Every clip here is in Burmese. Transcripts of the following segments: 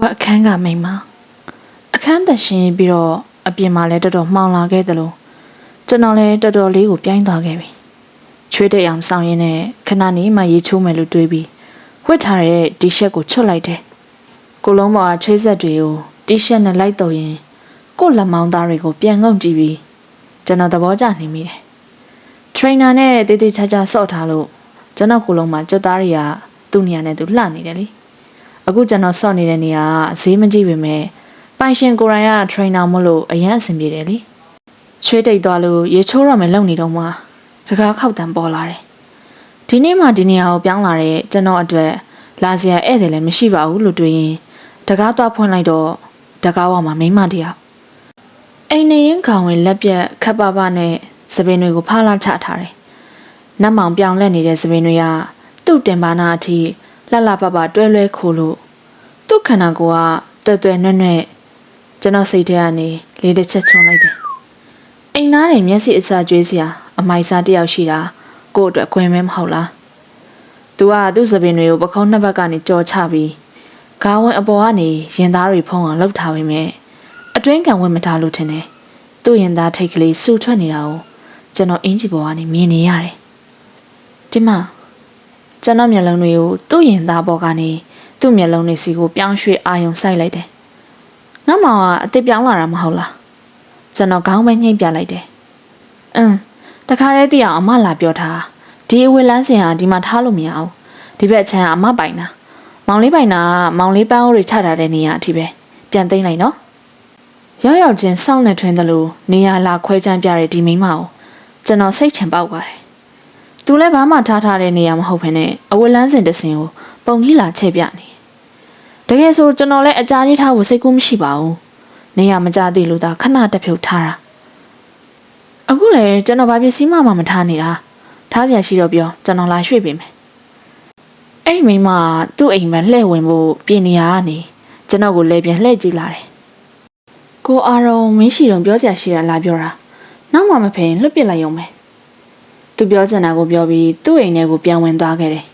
ဘအခန်းကမိန်မအခန်းသက်ရှင်ပြီးတော့အပြင်မှာလည်းတော်တော်မှောင်လာခဲ့သလိုကျွန်တော်လည်းတော်တော်လေးကိုပြိုင်းသွားခဲ့ပြီချွေးတဲ့အောင်ဆောင်ရင်းနဲ့ခဏနေမှရေချိုးမယ်လို့တွေးပြီးဝတ်ထားတဲ့တီရှပ်ကိုချွတ်လိုက်တယ်ကိုလုံးပေါ်ကချွေးဆက်တွေကိုတီရှပ်နဲ့လိုက်တော့ရင်ကို့လက်မောင်းသားတွေကိုပြန်ငုံကြည့်ပြီးကျွန်တော်သဘောကျနေမိတယ်ထရိနာနဲ့တေးသေးချာချာဆော့ထားလို့ကျွန်တော်ကိုလုံးမှာကြက်သားတွေကသူ့နေရာနဲ့သူလှနေတယ်လေ အခုကျွန်တော်ဆော့နေတဲ့နေရာကဈေးမကြည့်ပေမဲ့ပိုင်ရှင်ကိုရိုင်းက trainer မို့လို့အရင်အဆင်ပြေတယ်လေချွေးတိတ်သွားလို့ရေချိုးရမယ်လုံနေတော့မှတကားခောက်တန်ပေါ်လာတယ်ဒီနေ့မှဒီနေရာကိုပြောင်းလာတဲ့ကျွန်တော်အတွက်လာစရာဧည့်သည်လည်းမရှိပါဘူးလို့တွေးရင်တကားသွားဖွင့်လိုက်တော့တကားဝမှာမိန်းမတယောက်အိမ်နေရင်ခေါင်ဝင်လက်ပြက်ခပ်ပါပါနဲ့စပင်းတွေကိုဖားလာချထားတယ်နတ်မောင်ပြောင်းလဲနေတဲ့စပင်းတွေကသူ့တင်ပါနာအထိ လှလှပပတွဲလွဲခိုးလို့သူ့ခန္ဓာကိုယ်ကတွဲတွဲနွဲ့နွဲ့ကျွန်တော်စိတ်ထဲကနေလေးတစ်ချက်ချုံလိုက်တယ်အိမ်သားတွေမျက်စိအစာကျွေးစရာအမိုက်စားတစ်ယောက်ရှိတာကို့အတွက်ခွင့်မဲမဟုတ်လားသူကသူ့စပင်တွေကိုပခုံးနှစ်ဘက်ကနေကြော်ချပြီးခေါင်းဝင်အပေါ်ကနေရင်သားတွေဖုံးအောင်လှုပ်ထားပေမဲ့အတွင်းကန်ဝင်မထားလို့ထင်တယ်သူ့ရင်သားထိတ်ကလေးစူထွက်နေတာကိုကျွန်တော်အင်ဂျီပေါ်ကနေမြင်နေရတယ်ဒီမှာ ကျွန်တော်မျက်လုံးတွေကိုသူ့ရင်သားပေါ်ကနေသူ့မျက်လုံးတွေစီကိုပြောင်းရွှေ့အာယုံစိုက်လိုက်တယ်။နောက်မှအစ်စ်ပြောင်းလာတာမဟုတ်လား။ကျွန်တော်ခေါင်းပဲညှိပြလိုက်တယ်။အင်းတခါတည်းတည်းအောင်အမလာပြောထားဒီအဝေလန်းစင်ဟာဒီမှာထားလို့မရအောင်။ဒီဘက်ချမ်းကအမပိုင်တာ။မောင်လေးပိုင်တာကမောင်လေးပန်းအိုးတွေချထားတဲ့နေရာအထိပဲပြန်သိမ့်လိုက်နော်။ရောက်ရောက်ချင်းစောင့်နေထွင်းသလိုနေရာလာခွဲချမ်းပြတဲ့ဒီမိန်းမကိုကျွန်တော်စိတ်ချင်ပေါက်ပါတယ်။ သူလည်းဘာမှထားထားတဲ့နေရာမဟုတ်ဘဲနဲ့အဝတ်လန်းစင်တစ်စင်ကိုပုံကြီးလာချဲ့ပြနေတကယ်ဆိုကျွန်တော်လည်းအကြာကြီးထားဖို့စိတ်ကူးမရှိပါဘူးနေရာမကြသေးလို့သာခဏတက်ဖြုတ်ထားတာအခုလည်းကျွန်တော်ဘာပစ္စည်းမှမထားနေတာထားစရာရှိတော့ပြောကျွန်တော်လာရွှေ့ပေးမယ်အဲ့ဒီမိန်းမကသူ့အိမ်မှာလှည့်ဝင်ဖို့ပြင်နေရကနေကျွန်တော်ကိုလဲပြန်လှည့်ကြည့်လာတယ်ကိုအာရုံမင်းရှိတော့ပြောစရာရှိတာလာပြောတာနောက်မှမဖယ်ရင်လွတ်ပစ်လိုက်ရုံပဲ သူပြောချင်တာကိုပြောပြီးသူ့အိမ်ထဲကိုပြန်ဝင်သွားခဲ့တယ်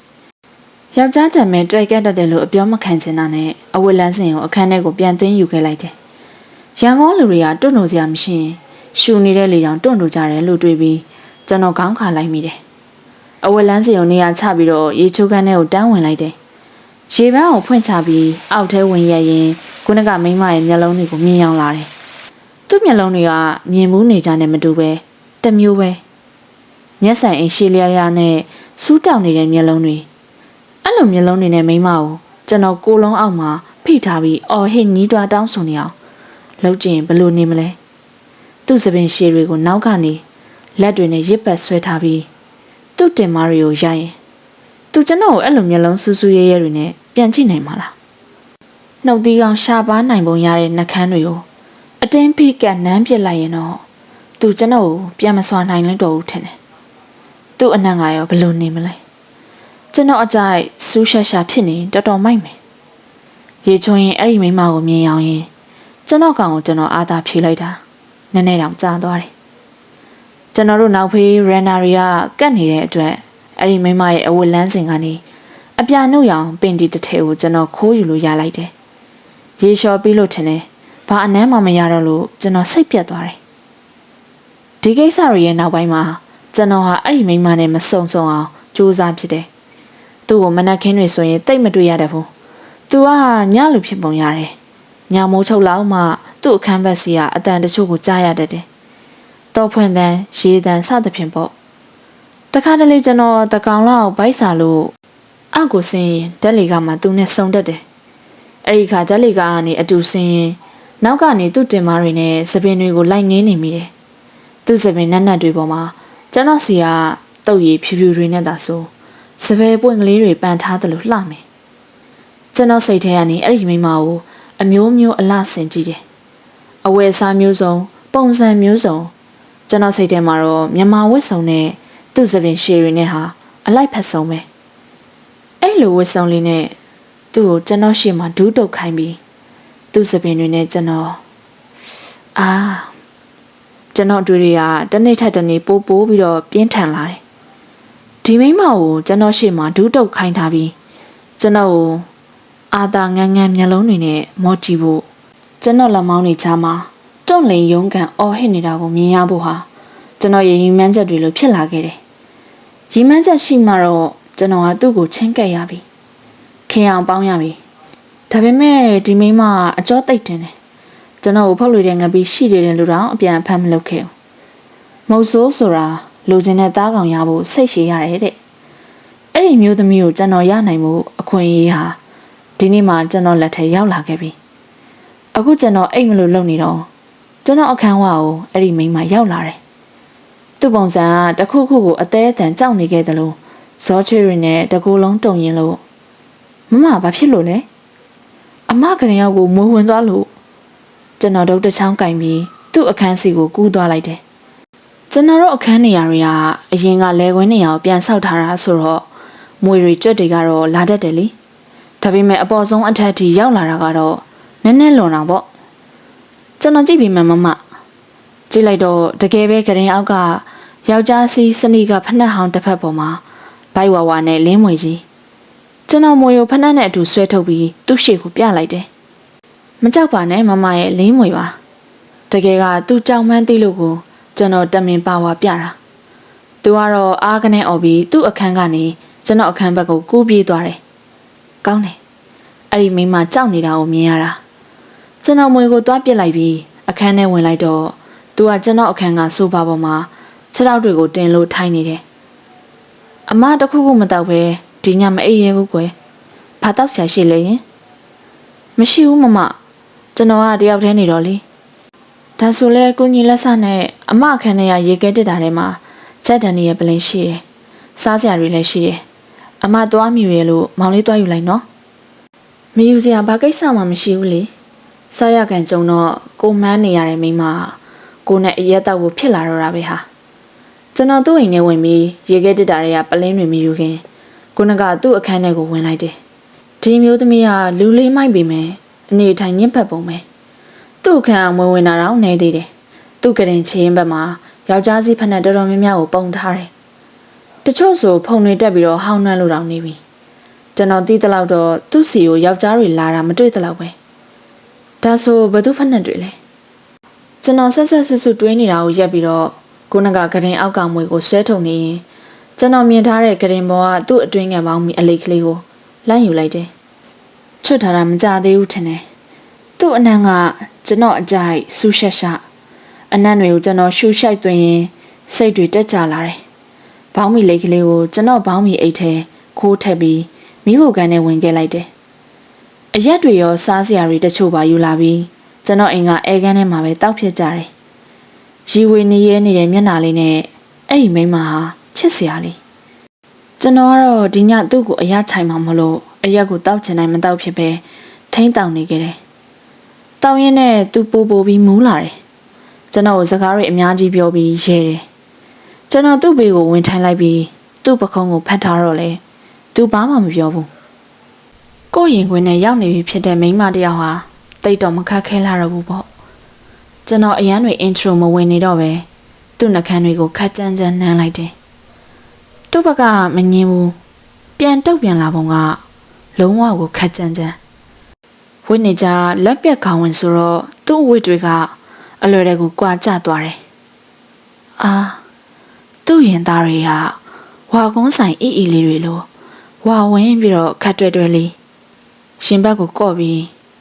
။ယောက်ျားတံမဲ့တွေ့ကက်တတ်တယ်လို့အပြောမခံချင်တာနဲ့အဝတ်လန်းစင်ကိုအခန်းထဲကိုပြန်သွင်းယူခဲ့လိုက်တယ်။ရန်ကုန်လူတွေကတွန့်လို့စရာမရှိရင်ရှူနေတဲ့လေကြောင်တွန့်လို့ကြတယ်လို့တွေးပြီးကျွန်တော်ခေါင်းခါလိုက်မိတယ်။အဝတ်လန်းစင်ကိုနေရာချပြီးတော့ရေချိုးခန်းထဲကိုတန်းဝင်လိုက်တယ်။ရေပန်းကိုဖွင့်ချပြီးအောက်ထဲဝင်ရရင်ခုနကမိန်းမရဲ့မျက်လုံးတွေကိုမြင်အောင်လာတယ်။သူ့မျက်လုံးတွေကမြင်မှုနေကြနဲ့မတူပဲတစ်မျိုးပဲ။ မျက်ဆိုင်အိမ်ရှည်လျားရနဲ့စူးတောက်နေတဲ့မျက်လုံးတွေအဲ့လိုမျက်လုံးတွေနဲ့မိန်းမကိုကျွန်တော်ကိုယ်လုံးအောက်မှာဖိထားပြီးအော်ဟစ်ညီးတွားတောင်းဆိုနေအောင်လှုပ်ကျင်ဘယ်လိုနေမလဲသူ့စပင်ရှည်တွေကိုနောက်ကနေလက်တွေနဲ့ရစ်ပတ်ဆွဲထားပြီးသူ့တင်မာတွေကိုရိုက်ရင်သူကျွန်တော်ကိုအဲ့လိုမျက်လုံးဆူဆူရဲရဲတွေနဲ့ပြန်ကြည့်နိုင်မှာလားနှုတ်သီးကောင်ရှာပါနိုင်ပုံရတဲ့နှကန်းတွေကိုအတင်းဖိကနမ်းပစ်လိုက်ရင်တော့သူကျွန်တော်ကိုပြန်မစွာနိုင်လို့တော့ဘူးထင်တယ် သူ့အနံ့ကရောဘယ်လိုနေမလဲကျွန်တော်အကြိုက်စူးရှာရှာဖြစ်နေတော်တော်မိုက်မယ်ရေချုံရင်အဲ့ဒီမိန်းမကိုမြင်အောင်ရင်ကျွန်တော်ကောင်ကိုကျွန်တော်အာသာဖြေလိုက်တာနည်းနည်းတောင်ကြာသွားတယ်ကျွန်တော်တို့နောက်ဖေးရန်နာရီကကတ်နေတဲ့အတွက်အဲ့ဒီမိန်းမရဲ့အဝတ်လန်းစင်ကနေအပြာနှုတ်ရောင်ပင်တီတစ်ထည်ကိုကျွန်တော်ခိုးယူလို့ရလိုက်တယ်ရေလျှော်ပြီးလို့ထင်တယ်ဘာအနမ်းမှမရတော့လို့ကျွန်တော်စိတ်ပြတ်သွားတယ်ဒီကိစ္စရရဲ့နောက်ပိုင်းမှာ ကျွန်တော်ဟာအဲ့ဒီမိန်းမနဲ့မစုံစုံအောင်စူးစမ်းဖြစ်တယ်။သူ့ကိုမနက်ခင်းတွေဆိုရင်တိတ်မတွေ့ရတဲ့ဘူး။ तू ကညလူဖြစ်ပုံရတယ်။ညမိုးချုပ်လောက်မှသူ့အခန်းဘက်စီကအတန်တချို့ကိုကြားရတတ်တယ်။တော့ဖွင့်တန်းရေတန်းစသဖြင့်ပေါ့။တခါတလေကျွန်တော်တကောင်လောက်ဗိုက်စာလို့အောက်ကိုဆင်းရင်ဓာတ်လီကမှသူနဲ့စုံတတ်တယ်။အဲ့ဒီခါဓာတ်လီကကနေအတူဆင်းရင်နောက်ကနေသူ့တင်မားတွေနဲ့စပင်တွေကိုလိုက်ငင်းနေမိတယ်။သူ့စပင်နက်နက်တွေပေါ်မှာ ကျွန်တော်စီကတုတ်ရည်ဖြူဖြူတွေနဲ့သာဆိုစပယ်ပွင့်ကလေးတွေပန်ထားတယ်လို့လှမယ်ကျွန်တော်စိတ်ထဲကနေအဲ့ဒီမိန်းမကိုအမျိုးမျိုးအလှဆင်ကြည့်တယ်အဝယ်စားမျိုးစုံ ပုံစံမျိုးစုံကျွန်တော်စိတ်ထဲမှာတော့မြန်မာဝတ်စုံနဲ့သူ့စပင်ရှည်တွေနဲ့ဟာအလိုက်ဖက်ဆုံးပဲအဲ့လိုဝတ်စုံလေးနဲ့သူ့ကိုကျွန်တော်ရှေ့မှာဒူးတုတ်ခိုင်းပြီးသူ့စပင်တွေနဲ့ကျွန်တော်အာ ကျွန်တော်အတွေ့တွေကတစ်နေ့ထက်တစ်နေ့ပိုးပိုးပြီးတော့ပြင်းထန်လာတယ်။ဒီမိန်းမကိုကျွန်တော်ရှေ့မှာဒူးတုတ်ခိုင်းထားပြီးကျွန်တော်ကိုအာသာငန်းငန်းမျက်လုံးတွေနဲ့မော့ကြည့်ဖို့ကျွန်တော်လက်မောင်းတွေချာမှာတွန့်လင်ရုံးကန်အော်ဟစ်နေတာကိုမြင်ရဖို့ဟာကျွန်တော်ရဲ့ရည်မှန်းချက်တွေလိုဖြစ်လာခဲ့တယ်။ရည်မှန်းချက်ရှိမှတော့ကျွန်တော်ကသူ့ကိုချင်းကပ်ရပြီ။ခင်အောင်ပေါင်းရပြီ။ဒါပေမဲ့ဒီမိန်းမအကျော်တိတ်တင်တယ်။ ကျွန်တော်ကိုဖောက်လို့တဲ့ငပီရှိတယ်လို့တော့အပြန်အဖက်မလုပ်ခဲ့ဘူး။မဟုတ်ဆိုးဆိုတာလူချင်းတဲ့သားကောင်ရဖို့စိတ်ရှည်ရတယ်တဲ့။အဲ့ဒီမျိုးသမီးကိုကျွန်တော်ရနိုင်မှုအခွင့်အရေးဟာဒီနေ့မှကျွန်တော်လက်ထဲရောက်လာခဲ့ပြီ။အခုကျွန်တော်အိတ်မလို့လုပ်နေတော့ကျွန်တော်အခန်းဝကိုအဲ့ဒီမိန်းမရောက်လာတယ်။သူ့ပုံစံကတစ်ခုခုကိုအသေးအတန်ကြောက်နေခဲ့တယ်လို့ဇောချွေရီနဲ့တကူလုံးတုံရင်လို့မမဘာဖြစ်လို့လဲအမကလေးယောက်ကိုမိုးဝင်သွားလို့ ကျွန်တော်တို့တစ်ချောင်းကင်ပြီးသူ့အခန်းစီကိုကူးသွားလိုက်တယ်ကျွန်တော်တို့အခန်းနေရာတွေကအရင်ကလဲခွင်းနေရာကိုပြန်ဆောက်ထားတာဆိုတော့မွေတွေကြွက်တွေကတော့လာတတ်တယ်လေဒါပေမဲ့အပေါ်ဆုံးအထက်ထိရောက်လာတာကတော့နည်းနည်းလွန်တာပေါ့ကျွန်တော်ကြည့်ပြီးမှမမကြည့်လိုက်တော့တကယ်ပဲကရင်အောက်ကယောက်ျားစီးစနီကဖက်နှက်ဟောင်းတစ်ဖက်ပေါ်မှာဘိုက်ဝါဝါနဲ့လင်းမွေကြီးကျွန်တော်မွေကိုဖက်နှက်နဲ့အတူဆွဲထုတ်ပြီးသူ့ရှေ့ကိုပြလိုက်တယ် မကြောက်ပါနဲ့မမရဲ့လင်းမွေပါတကယ်ကသူ့ကြောင်မှန်းသိလို့ကိုကျွန်တော်တမင်ပါဝါပြတာသူကတော့အားကနေអော်ပြီးသူ့အခန်းကနေကျွန်တော်အခန်းဘက်ကိုကူးပြေးသွားတယ်ကောင်းတယ်အဲ့ဒီမိန်းမကြောက်နေတာကိုမြင်ရတာကျွန်တော်မွေကိုသွားပစ်လိုက်ပြီးအခန်းထဲဝင်လိုက်တော့သူကကျွန်တော်အခန်းကဆိုဖာပေါ်မှာခြေထောက်တွေကိုတင်လို့ထိုင်နေတယ်အမတခုခုမတော့ပဲဒီညမအိပ်ရဘူးကွယ်ဘာတော့ဆရာရှိလဲရင်မရှိဘူးမမ ကျွန်တော်ကတယောက်တည်းနေတော့လေဒါဆိုလဲကိုကြီးလက်ဆနဲ့အမအခန်းထဲကရေခဲတက်တာထဲမှာချက်တန်နေရဲ့ပလင်ရှိတယ်စားစရာတွေလည်းရှိတယ်အမသွားမြူရဲ့လို့မောင်လေးသွားယူလိုက်နော်မယူစရာဘာကိစ္စမှမရှိဘူးလေစားရကန်ကြုံတော့ကိုမန်းနေရတဲ့မိန်းမကိုနဲ့အရက်တော့ကိုဖြစ်လာတော့တာပဲဟာကျွန်တော်သူ့အိမ်ထဲဝင်ပြီးရေခဲတက်တာတွေကပလင်းတွေမယူခင်ကိုနကသူ့အခန်းထဲကိုဝင်လိုက်တယ်ဒီမျိုးသမီးကလူလေးမိုက်ပေမဲ့ အနေထိုင်ညစ်ဖက်ပုံပဲသူ့အခန်းအမွေဝင်တာတော့နေသေးတယ်သူ့ကရင်ချရင်ဘက်မှာယောက်ျားစီဖက်နဲ့တော်တော်များများကိုပုံထားတယ်တချို့ဆိုဖုန်တွေတက်ပြီးတော့ဟောင်းနှမ်းလို့တောင်နေပြီကျွန်တော်သိသလောက်တော့သူ့စီကိုယောက်ျားတွေလာတာမတွေ့သလောက်ပဲဒါဆိုဘသူဖက်နဲ့တွေ့လဲကျွန်တော်ဆက်ဆက်ဆွဆွတွေးနေတာကိုရက်ပြီးတော့ကိုနကကရင်အောက်ကမွေကိုဆွဲထုတ်နေရင်ကျွန်တော်မြင်ထားတဲ့ကရင်ဘောကသူ့အတွင်းငယ်ပေါင်းမီအလိတ်ကလေးကိုလမ်းယူလိုက်တယ် ချွတ်ထားတာမကြသေးဘူးထင်တယ်သူ့အနံကကျွန်တော်အကြိုက်ဆူရှက်ရှအနံ့တွေကိုကျွန်တော်ရှူရှိုက်သွင်းရင်စိတ်တွေတက်ကြလာတယ်ဘောင်းမီလိတ်ကလေးကိုကျွန်တော်ဘောင်းမီအိတ်ထဲခိုးထက်ပြီးမိဖို့ကန်နဲ့ဝင်ခဲ့လိုက်တယ်။အရက်တွေရောစားစရာတွေတချို့ပါယူလာပြီးကျွန်တော်အိမ်ကအဲကန်းထဲမှာပဲတောက်ဖြစ်ကြတယ်။ရီဝေနေရဲနေတဲ့မျက်နှာလေးနဲ့အဲ့ဒီမိန်းမဟာချစ်စရာလေး။ကျွန်တော်ကတော့ဒီညသူ့ကိုအရချိုင်မှမလို့ အရက်ကိုတောက်ချင်တိုင်းမတောက်ဖြစ်ပဲထိမ့်တောင်နေခဲ့တယ်။တောင်းရင်နဲ့သူပိုပိုပြီးမူးလာတယ်။ကျွန်တော်ကိုစကားတွေအများကြီးပြောပြီးရဲတယ်။ကျွန်တော်သူ့ဘေးကိုဝင်ထိုင်လိုက်ပြီးသူ့ပခုံးကိုဖတ်ထားတော့လေ။ तू ဘာမှမပြောဘူးကိုယ့်ရင်ခွင်နဲ့ရောက်နေပြီဖြစ်တဲ့မိန်းမတစ်ယောက်ဟာတိတ်တော့မခက်ခဲလာတော့ဘူးပေါ့ကျွန်တော်အရန်တွေ intro မဝင်နေတော့ပဲသူ့နှကန်းတွေကိုခက်ကြမ်းကြမ်းနှမ်းလိုက်တယ်သူ့ဘက်ကမငင်းဘူးပြန်တုတ်ပြန်လာပုံက လုံးဝကိုခက်ကြမ်းကြမ်းဝိနေကြလက်ပြက်ခေါင်းဝင်ဆိုတော့သူ့အဝတ်တွေကအလွယ်တကူကွာကျသွားတယ်အာသူ့ရင်သားတွေကဝါကုန်းဆိုင်အီအီလေးတွေလိုဝါဝင်းပြီးတော့ခတ်တွဲတွဲလေးရှင်ဘက်ကိုကော့ပြီး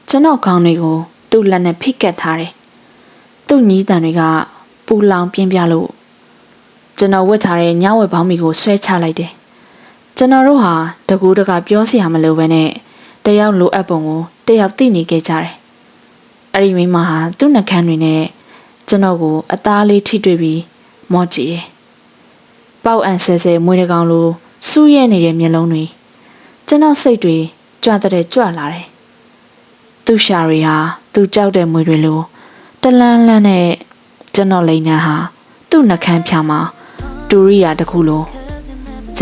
ကျွန်တော်ခေါင်းတွေကိုသူ့လက်နဲ့ဖိကတ်ထားတယ်။သူ့ညီးတန်တွေကပူလောင်ပြင်းပြလို့ကျွန်တော်ဝတ်ထားတဲ့ညဝက်ပေါင်းမီကိုဆွဲချလိုက်တယ်။ ကျွန်တော်တို့ဟာတကူတကပြောစရာမလိုဘဲနဲ့တယောက်လိုအပ်ပုံကိုတယောက်သိနေခဲ့ကြတယ်။အဲ့ဒီမိန်းမဟာသူ့နှကန်းတွေနဲ့ကျွန်တော်ကိုအသားလေးထိတွေ့ပြီးမော့ကြည့်တယ်။ပေါက်အန်ဆဲဆဲမွေးတကောင်လိုစူးရဲနေတဲ့မျက်လုံးတွေကျွန်တော်စိတ်တွေကြွတဲ့ကြွလာတယ်။သူ့ရှာတွေဟာသူ့ကြောက်တဲ့မွေတွေလိုတလန်းလန်းနဲ့ကျွန်တော်လိန်ညာဟာသူ့နှကန်းဖြာမှာတူရိယာတစ်ခုလို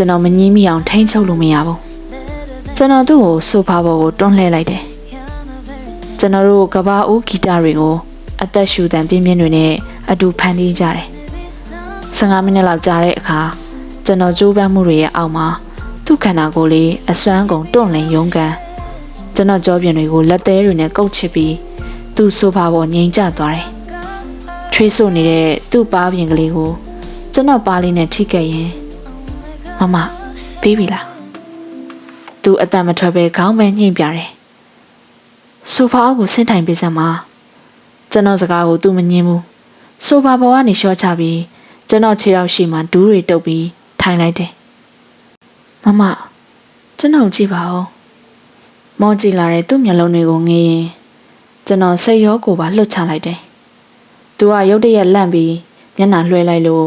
ကျွန်တော်မငင်းမိအောင်ထိန်းချုပ်လို့မရဘူး။ကျွန်တော်သူ့ကိုဆိုဖာပေါ်ကိုတွန်းလှည့်လိုက်တယ်။ကျွန်တော်တို့ကဘာဦးဂီတတွေကိုအသက်ရှူတန်ပြင်းပြင်းတွေနဲ့အတူဖန်တီးကြတယ်။15မိနစ်လောက်ကြာတဲ့အခါကျွန်တော်ကြိုးပမ်းမှုတွေရဲ့အောက်မှာသူ့ခန္ဓာကိုယ်လေးအစွမ်းကုန်တွန့်လင်ရုန်းကန်ကျွန်တော်ကြောပြင်တွေကိုလက်သေးတွေနဲ့ကုတ်ချစ်ပြီးသူ့ဆိုဖာပေါ်ငိမ်ကျသွားတယ်။ချွေးဆို့နေတဲ့သူ့ပါးပြင်ကလေးကိုကျွန်တော်ပါးလေးနဲ့ထိခဲ့ရင် မမပြီးပြီလား။သူအတန်မထွက်ပဲခေါင်းပဲညှိပြတယ်။ဆိုဖာကိုဆင်းထိုင်ပေးစမ်းပါကျွန်တော်စကားကိုသူမငင်းဘူး။ဆိုဖာပေါ်ကနေလျှော့ချပြီးကျွန်တော်ခြေထောက်ရှိမှဒူးတွေတုပ်ပြီးထိုင်လိုက်တယ်။မမကျွန်တော်ကြည့်ပါဦး။မောကြည့်လာတဲ့သူ့မျက်လုံးတွေကိုငေးရင်ကျွန်တော်စိတ်ရောကိုယ်ပါလှုပ်ချလိုက်တယ်။သူကရုတ်တရက်လန့်ပြီးမျက်နှာလွှဲလိုက်လို့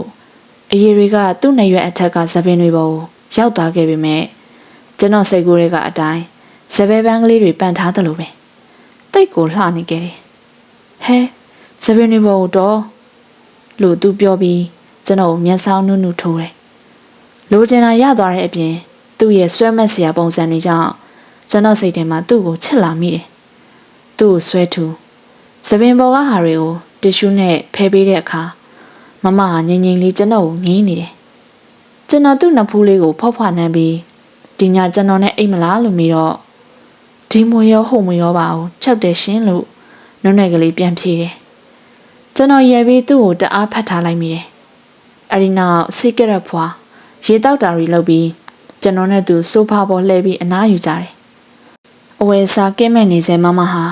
အရေတွေကသူ့နေရွက်အထက်ကသပင်းတွေပေါ်ကိုရောက်သွားခဲ့ပေမဲ့ကျွန်တော်စိတ်ကူးတွေကအတိုင်းစပယ်ပန်းကလေးတွေပန်ထားသလိုပဲတိတ်ကိုလှနေခဲ့တယ်။ဟဲစပင်းတွေပေါ်ကိုတော့လို့သူပြောပြီးကျွန်တော်ကိုမျက်စောင်းနုနုထိုးတယ်။လိုချင်တာရသွားတဲ့အပြင် သူ့ရဲ့ဆွဲမက်စရာပုံစံတွေကြောင့်ကျွန်တော်စိတ်ထဲမှာသူ့ကိုချစ်လာမိတယ်။သူ့ကိုဆွဲထူစပင်ပေါ်ကဟာတွေကိုတ िश ူးနဲ့ဖယ်ပေးတဲ့အခါ မမကငိမ့်ငိမ့်လေးကျွန်တော်ကိုငေးနေတယ်။ကျွန်တော်သူ့နှစ်ဖူးလေးကိုဖောက်ဖွာနှမ်းပြီးဒီညကျွန်တော်နဲ့အိတ်မလားလို့မိတော့ဒီမွေရောဟုတ်မွေရောပါအောင်ချက်တယ်ရှင်လို့နုံနယ်ကလေးပြန်ဖြေတယ်။ကျွန်တော်ရဲပြီးသူ့ကိုတအားဖတ်ထားလိုက်မိတယ်။အဲဒီနောက်စီကရက်ဖွာရေတောက်တာတွေလုပ်ပြီးကျွန်တော်နဲ့သူဆိုဖာပေါ်လှည့်ပြီးအနားယူကြတယ်။အဝယ်စားကဲမဲ့နေစေမမဟာ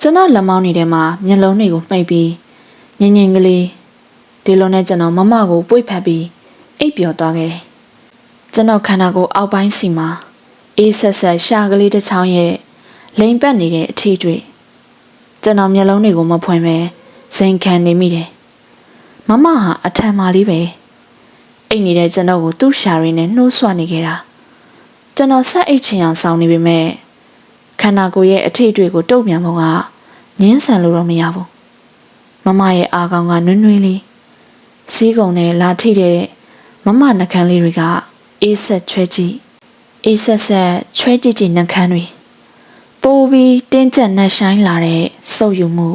ကျွန်တော်လက်မောင်းနေထဲမှာမျက်လုံးတွေကိုမှိတ်ပြီးငင်ငင်ကလေး ဒီလိုနဲ့ကျွန်တော်မမကိုပွေ့ဖက်ပြီးအိပ်ပျော်သွားခဲ့တယ်။ကျွန်တော်ခန္ဓာကိုယ်အောက်ပိုင်းစီမှာအေးဆက်ဆက်ရှာကလေးတစ်ချောင်းရဲ့လိမ်ပတ်နေတဲ့အထီးတွေကျွန်တော်မျက်လုံးတွေကိုမဖွင့်ပဲစိန်ခံနေမိတယ်။မမဟာအထံမာလေးပဲအိတ်နေတဲ့ကျွန်တော်ကိုသူ့ရှာရင်းနဲ့နှိုးဆွနေခဲ့တာကျွန်တော်ဆက်အိတ်ချင်အောင်စောင်းနေပေမဲ့ခန္ဓာကိုယ်ရဲ့အထီးတွေကိုတုံ့ပြန်ပုံကငင်းဆန်လို့တော့မရဘူး။မမရဲ့အာကောင်ကနွန်းနွေးလေး စီးကုံနဲ့လာထိတဲ့မမနှကန်းလေးတွေကအေးဆက်ချွဲကြည့်အေးဆက်ဆက်ချွဲကြည့်ကြည့်နှကန်းတွေပိုးပြီးတင်းကျပ်နှက်ဆိုင်လာတဲ့စုပ်ယူမှု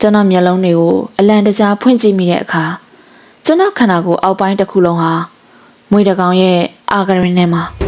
ကျွန်တော်မျက်လုံးတွေကိုအလံတကြားဖွင့်ကြည့်မိတဲ့အခါကျွန်တော်ခန္ဓာကိုယ်အောက်ပိုင်းတစ်ခုလုံးဟာမွေတကောင်ရဲ့အာဂရင်ထဲမှာ